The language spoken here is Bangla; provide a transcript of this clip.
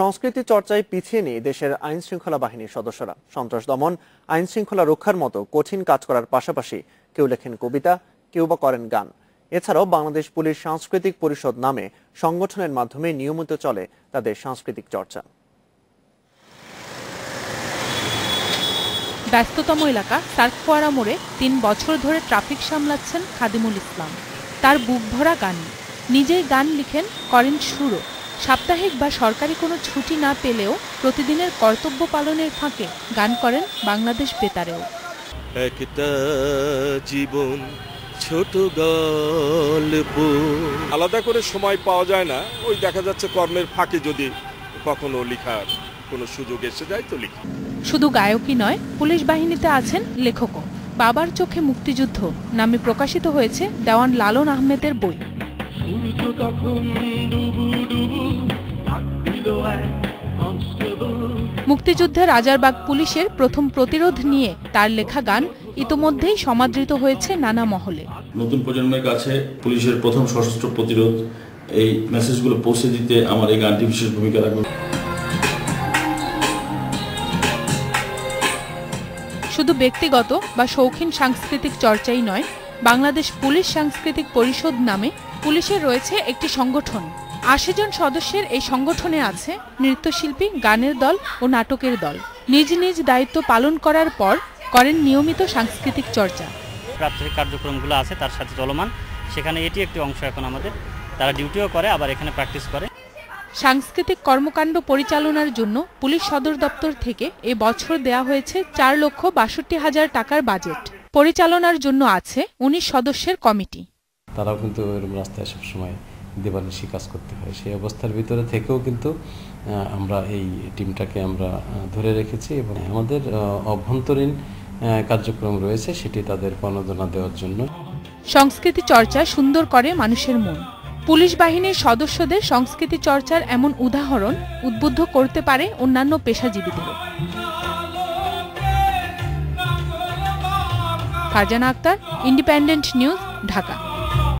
সংস্কৃতি চর্চায় পিছিয়ে নেই দেশের আইন শৃঙ্খলা বাহিনীর সদস্যরা। সন্ত্রাস দমন আইন শৃঙ্খলা রক্ষার মতো কঠিন কাজ করার পাশাপাশি কেউ লেখেন কবিতা, কেউ বা করেন গান। এছাড়াও বাংলাদেশ পুলিশ সাংস্কৃতিক পরিষদ নামে সংগঠনের মাধ্যমে নিয়মিত চলে তাদের সাংস্কৃতিক চর্চা। ব্যস্ততম এলাকা সার্কফোয়ারা মোড়ে তিন বছর ধরে ট্রাফিক সামলাচ্ছেন খাদিমুল ইসলাম। তার বুক ভরা গান নিজেই গান লিখেন করেন সুরও সাপ্তাহিক বা সরকারি কোনো ছুটি না পেলেও প্রতিদিনের কর্তব্য পালনের ফাঁকে গান করেন বাংলাদেশ বেতারেও। একটা জীবন ছোট গল্প। আলাদা করে সময় পাওয়া যায় না ওই দেখা যাচ্ছে কর্মের ফাঁকে যদি কখনো লেখার কোনো সুযোগ এসে যায় তো লিখি। শুধু গায়কই নয় পুলিশ বাহিনীতে আছেন লেখকও। বাবার চোখে মুক্তিযুদ্ধ নামে প্রকাশিত হয়েছে দেওয়ান লালন আহমেদের বই। মুক্তিযুদ্ধে রাজারবাগ পুলিশের প্রথম প্রতিরোধ নিয়ে তার লেখা গান ইতোমধ্যেই সমাদৃত হয়েছে নানা মহলে। নতুন প্রজন্মের কাছে পুলিশের প্রথম সশস্ত্র প্রতিরোধ এই মেসেজগুলো পৌঁছে দিতে আমার এই গানটি বিশেষ ভূমিকা রাখবে। শুধু ব্যক্তিগত বা শৌখিন সাংস্কৃতিক চর্চাই নয় বাংলাদেশ পুলিশ সাংস্কৃতিক পরিষদ নামে পুলিশের রয়েছে একটি সংগঠন। আশি জন সদস্যের এই সংগঠনে আছে নৃত্যশিল্পী গানের দল ও নাটকের দল। নিজ নিজ দায়িত্ব পালন করার পর করেন নিয়মিত সাংস্কৃতিক চর্চা। প্রাত্যহিক কার্যক্রমগুলো আছে তার সাথে চলমান। সেখানে এটি একটি অংশ এখন আমাদের। তারা ডিউটিও করে আবার এখানে প্র্যাকটিস করে। সাংস্কৃতিক কর্মকাণ্ড পরিচালনার জন্য পুলিশ সদর দপ্তর থেকে এ বছর দেয়া হয়েছে চার লক্ষ বাষট্টি হাজার টাকার বাজেট। পরিচালনার জন্য আছে উনিশ সদস্যের কমিটি। তারাও কিন্তু এরকম রাস্তায় সবসময় দেবানিশি কাজ করতে হয়। সেই অবস্থার ভিতরে থেকেও কিন্তু আমরা এই টিমটাকে আমরা ধরে রেখেছি এবং আমাদের অভ্যন্তরীণ কার্যক্রম রয়েছে, সেটি তাদের প্রণোদনা দেওয়ার জন্য। সংস্কৃতি চর্চা সুন্দর করে মানুষের মন। পুলিশ বাহিনীর সদস্যদের সংস্কৃতি চর্চার এমন উদাহরণ উদ্বুদ্ধ করতে পারে অন্যান্য পেশাজীবীদেরও ফারজানা আক্তার, ইন্ডিপেন্ডেন্ট নিউজ, ঢাকা।